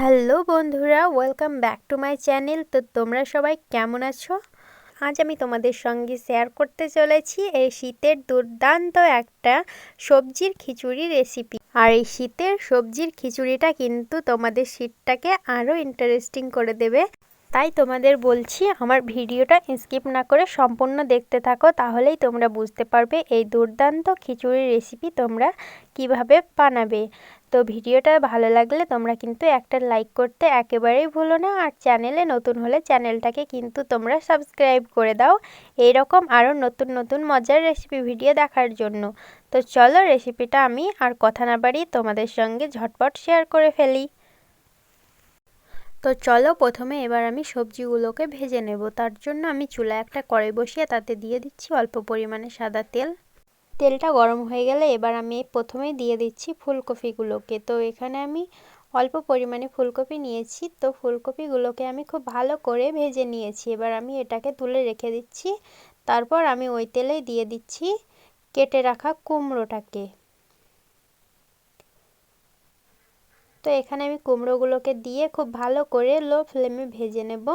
Hello বন্ধুরা welcome back to my channel তো তোমরা সবাই কেমন আছো? আজ আমি তোমাদের সঙ্গে শেয়ার করতে চলেছি এই শীতের দুর্দান্ত একটা সবজির খিচুড়ি রেসিপি আর এই শীতের সবজির খিচুড়িটা কিন্তু তোমাদের শীতটাকে আরও ইন্টারেস্টিং করে দেবে। তাই তোমাদের বলছি, আমার ভিডিওটা স্কিপ না করে সম্পূর্ণ দেখতে থাকো, তাহলেই তোমরা বুঝতে পারবে এই দুর্দান্ত খিচুড়ির রেসিপি তোমরা কীভাবে বানাবে। তো ভিডিওটা ভালো লাগলে তোমরা কিন্তু একটা লাইক করতে একেবারেই ভুলো না। আর চ্যানেলে নতুন হলে চ্যানেলটাকে কিন্তু তোমরা সাবস্ক্রাইব করে দাও। এইরকম আরও নতুন নতুন মজার রেসিপি ভিডিও দেখার জন্য। তো চলো রেসিপিটা আমি আর কথা না বাড়িয়ে তোমাদের সঙ্গে ঝটপট শেয়ার করে ফেলি। তো চলো প্রথমে এবার আমি সবজিগুলোকে ভেজে নেব। তার জন্য আমি চুলা একটা কড়াই বসিয়ে তাতে দিয়ে দিচ্ছি অল্প পরিমাণে সাদা তেল। তেলটা গরম হয়ে গেলে এবার আমি প্রথমেই দিয়ে দিচ্ছি ফুলকপিগুলোকে। তো এখানে আমি অল্প পরিমাণে ফুলকপি নিয়েছি। তো ফুলকপিগুলোকে আমি খুব ভালো করে ভেজে নিয়েছি। এবার আমি এটাকে তুলে রেখে দিচ্ছি। তারপর আমি ওই তেলেই দিয়ে দিচ্ছি কেটে রাখা কুমড়োটাকে। তো এখানে আমি কুমড়োগুলোকে দিয়ে খুব ভালো করে লো ফ্লেমে ভেজে নেব।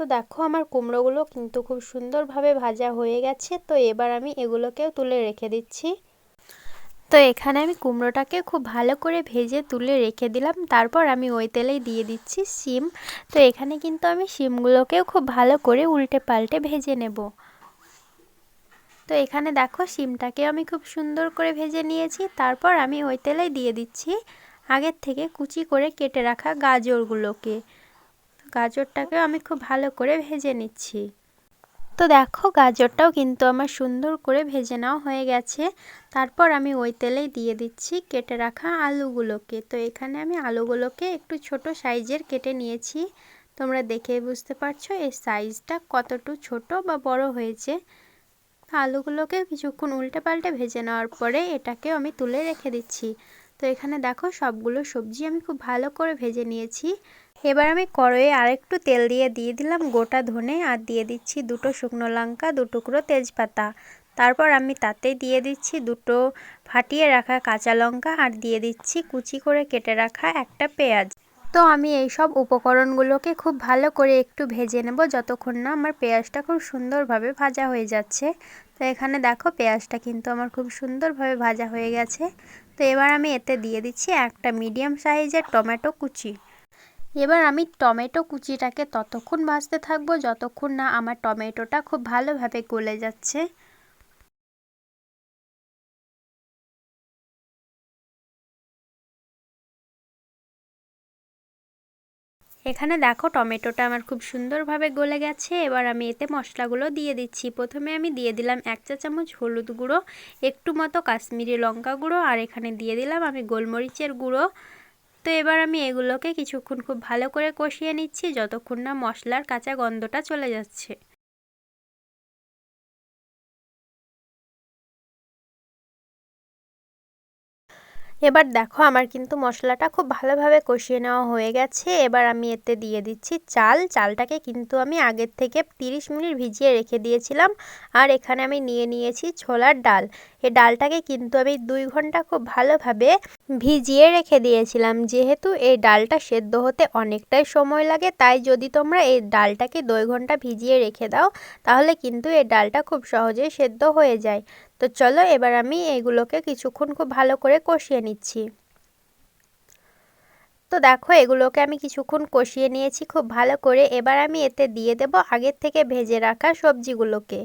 তো দেখো আমার কুমড়োগুলো কিন্তু খুব সুন্দরভাবে ভাজা হয়ে গেছে, তো এবার আমি এগুলোকেও তুলে রেখে দিচ্ছি। তো এখানে আমি কুমড়োটাকে খুব ভালো করে ভেজে তুলে রেখে দিলাম, তারপর আমি ওই তেলেই দিয়ে দিচ্ছি শিম। তো এখানে কিন্তু আমি শিমগুলোকেও খুব ভালো করে উল্টে পাল্টে ভেজে নেব। তো এখানে দেখো শিমটাকে আমি খুব সুন্দর করে ভেজে নিয়েছি, তারপর আমি ওই তেলেই দিয়ে দিচ্ছি আগের থেকে কুচি করে কেটে রাখা গাজরগুলোকে। গাজরটাকে আমি খুব ভালো করে ভেজে নিচ্ছি। তো দেখো, গাজরটাও কিন্তু আমার সুন্দর করে ভেজে নেওয়া হয়ে গেছে। তারপর আমি ওই তেলেই দিয়ে দিচ্ছি কেটে রাখা আলুগুলোকে। তো এখানে আমি আলুগুলোকে একটু ছোট সাইজের কেটে নিয়েছি। তোমরা দেখে বুঝতে পারছ এই সাইজটা কতটু ছোট বা বড় হয়েছে। আলুগুলোকে কিছুক্ষণ উল্টে পাল্টে ভেজে নেওয়ার পরে এটাকেও আমি তুলে রেখে দিচ্ছি। তো এখানে দেখো সবগুলো সবজি আমি খুব ভালো করে ভেজে নিয়েছি। এবার আমি কড়াইয়ে আরেকটু তেল দিয়ে দিয়ে দিলাম গোটা ধনে আর দিয়ে দিচ্ছি দুটো শুকনো লঙ্কা টুকরো তেজপাতা। তারপর আমি তাতেই দিয়ে দিচ্ছি দুটো ফাটিয়ে রাখা কাঁচা লঙ্কা আর দিয়ে দিচ্ছি কুচি করে কেটে রাখা একটা পেঁয়াজ। তো আমি এই সব উপকরণগুলোকে খুব ভালো করে একটু ভেজে নেব যতক্ষণ না আমার পেঁয়াজটা খুব সুন্দরভাবে ভাজা হয়ে যাচ্ছে। তো এখানে দেখো পেঁয়াজটা কিন্তু আমার খুব সুন্দরভাবে ভাজা হয়ে গেছে। তো এবার আমি এতে দিয়ে দিচ্ছি একটা মিডিয়াম সাইজের টমেটো কুচি। এবার আমি টমেটো কুচিটাকে ততক্ষণ ভাজতে থাকব, যতক্ষণ না আমার টমেটোটা খুব ভালোভাবে গলে যাচ্ছে। এখানে দেখো টমেটোটা আমার খুব সুন্দরভাবে গলে গেছে। এবার আমি এতে মশলাগুলো দিয়ে দিচ্ছি। প্রথমে আমি দিয়ে দিলাম এক চা চামচ হলুদ গুঁড়ো, একটু মতো কাশ্মীরি লঙ্কা গুঁড়ো, আর এখানে দিয়ে দিলাম আমি গোলমরিচের গুঁড়ো। তো এবার আমি এগুলোকে কিছুক্ষণ খুব ভালো করে কষিয়ে নিচ্ছি, যতক্ষণ না মশলার কাঁচা গন্ধটা চলে যাচ্ছে। এবার দেখো আমার কিন্তু মশলাটা খুব ভালোভাবে কষিয়ে নেওয়া হয়ে গেছে। এবার আমি এতে দিয়ে দিচ্ছি চাল। চালটাকে কিন্তু আমি আগের থেকে 30 মিনিট ভিজিয়ে রেখে দিয়েছিলাম। আর এখানে আমি নিয়ে নিয়েছি ছোলার ডাল। এই ডালটাকে কিন্তু আমি দুই ঘণ্টা খুব ভালোভাবে ভিজিয়ে রেখে দিয়েছিলাম। যেহেতু এই ডালটা সেদ্ধ হতে অনেকটাই সময় লাগে, তাই যদি তোমরা এই ডালটাকে দুই ঘণ্টা ভিজিয়ে রেখে দাও, তাহলে কিন্তু এই ডালটা খুব সহজেই সেদ্ধ হয়ে যায়। তো চলো, এবার আমি এগুলোকে কিছুক্ষণ খুব ভালো করে কষিয়ে নিচ্ছি। তো দেখো, এগুলোকে আমি কিছুক্ষণ কষিয়ে নিয়েছি খুব ভালো করে। এবার আমি এতে দিয়ে দেব আগের থেকে ভেজে রাখা সবজিগুলোকে।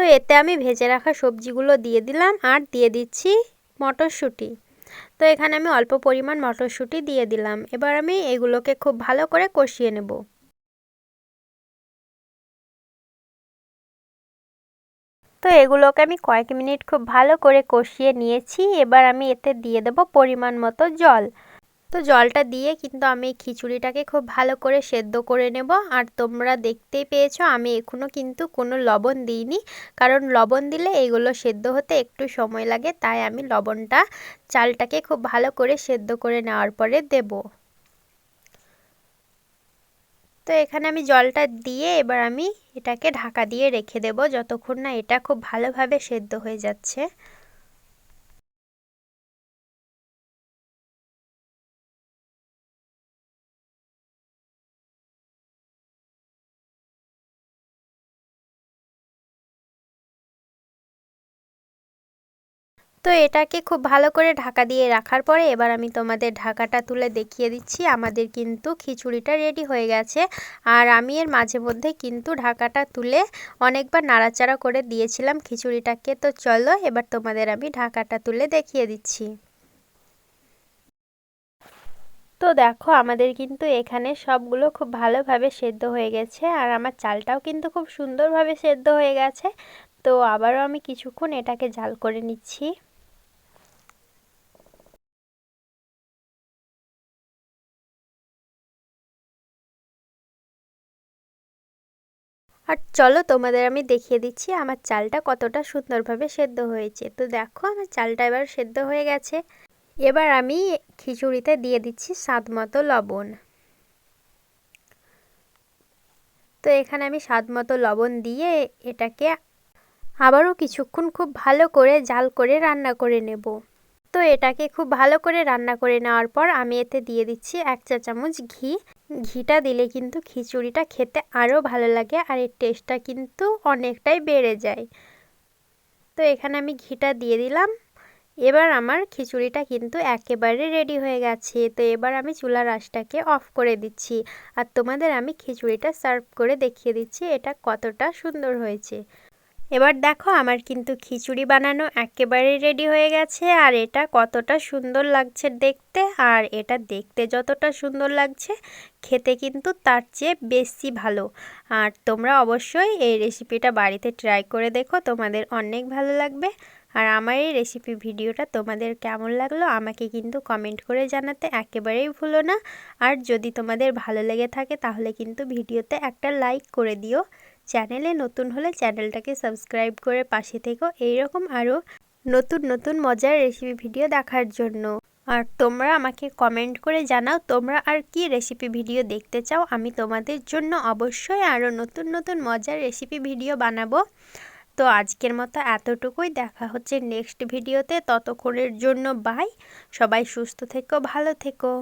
তো এতে আমি ভেজে রাখা সবজিগুলো দিয়ে দিলাম আর দিয়ে দিচ্ছি মটরশুঁটি। তো এখানে আমি অল্প পরিমাণ মটরশুঁটি দিয়ে দিলাম। এবার আমি এগুলোকে খুব ভালো করে কষিয়ে নেব। তো এগুলোকে আমি কয়েক মিনিট খুব ভালো করে কষিয়ে নিয়েছি। এবার আমি এতে দিয়ে দেব পরিমাণ মতো জল। তো জলটা দিয়ে কিন্তু আমি খিচুড়িটাকে খুব ভালো করে সেদ্ধ করে নেব। আর তোমরা দেখতেই পেয়েছ, আমি এখনও কিন্তু কোনো লবণ দিইনি। কারণ লবণ দিলে এগুলো সেদ্ধ হতে একটু সময় লাগে, তাই আমি লবণটা, চালটাকে খুব ভালো করে সেদ্ধ করে নেওয়ার পরে দেব। তো এখানে আমি জলটা দিয়ে এবার আমি এটাকে ঢাকা দিয়ে রেখে দেব, যতক্ষণ না এটা খুব ভালোভাবে সেদ্ধ হয়ে যাচ্ছে। তো এটাকে খুব ভালো করে ঢাকা দিয়ে রাখার পরে এবার আমি তোমাদের ঢাকাটা তুলে দেখিয়ে দিচ্ছি। আমাদের কিন্তু খিচুড়িটা রেডি হয়ে গেছে। আর আমি এর মাঝে মধ্যে কিন্তু ঢাকাটা তুলে অনেকবার নাড়াচাড়া করে দিয়েছিলাম খিচুড়িটাকে। তো চলো এবার তোমাদের আমি ঢাকাটা তুলে দেখিয়ে দিচ্ছি। তো দেখো, আমাদের কিন্তু এখানে সবগুলো খুব ভালোভাবে সেদ্ধ হয়ে গেছে। আর আমার চালটাও কিন্তু খুব সুন্দরভাবে সেদ্ধ হয়ে গেছে। তো আবারও আমি কিছুক্ষণ এটাকে জাল করে নিচ্ছি। আর চলো তোমাদের আমি দেখিয়ে দিচ্ছি আমার চালটা কতটা সুন্দরভাবে সেদ্ধ হয়েছে। তো দেখো, আমার চালটা এবার সেদ্ধ হয়ে গেছে। এবার আমি খিচুড়িতে দিয়ে দিচ্ছি স্বাদ মতো লবণ। তো এখানে আমি স্বাদ মতো লবণ দিয়ে এটাকে আবারও কিছুক্ষণ খুব ভালো করে জাল করে রান্না করে নেব। তো এটাকে খুব ভালো করে রান্না করে নেওয়ার পর আমি এতে দিয়ে দিচ্ছি এক চা চামচ ঘি। ঘিটা দিলে কিন্তু খিচুড়িটা খেতে আরও ভালো লাগে আর এর টেস্টটা কিন্তু অনেকটাই বেড়ে যায়। তো এখানে আমি ঘিটা দিয়ে দিলাম। এবার আমার খিচুড়িটা কিন্তু একেবারে রেডি হয়ে গেছে। তো এবার আমি চুলার আঁচটাকে অফ করে দিচ্ছি। আর তোমাদের আমি খিচুড়িটা সার্ভ করে দেখিয়ে দিচ্ছি এটা কতটা সুন্দর হয়েছে। এবার দেখো আমার কিন্তু খিচুড়ি বানানো একেবারে রেডি হয়ে গেছে, আর এটা কতটা সুন্দর লাগছে দেখতে, আর এটা দেখতে যতটা সুন্দর লাগছে, খেতে কিন্তু তার চেয়ে বেশি ভালো। আর তোমরা অবশ্যই এই রেসিপিটা বাড়িতে ট্রাই করে দেখো, তোমাদের অনেক ভালো লাগবে। আর আমার এই রেসিপি ভিডিওটা তোমাদের কেমন লাগল, আমাকে কিন্তু কমেন্ট করে জানাতে একেবারেই ভুলো না। আর যদি তোমাদের ভালো লেগে থাকে, তাহলে কিন্তু ভিডিওতে একটা লাইক করে দিও। চ্যানেলে নতুন হলে চ্যানেলটাকে সাবস্ক্রাইব করে পাশে থেকো। এইরকম আরও নতুন নতুন মজার রেসিপি ভিডিও দেখার জন্য। আর তোমরা আমাকে কমেন্ট করে জানাও, তোমরা আর কি রেসিপি ভিডিও দেখতে চাও? আমি তোমাদের জন্য অবশ্যই আরও নতুন নতুন মজার রেসিপি ভিডিও বানাবো। তো আজকের মতো এতটুকুই। দেখা হচ্ছে নেক্সট ভিডিওতে ততক্ষণের জন্য বাই সবাই সুস্থ থেকো, ভালো থেকো।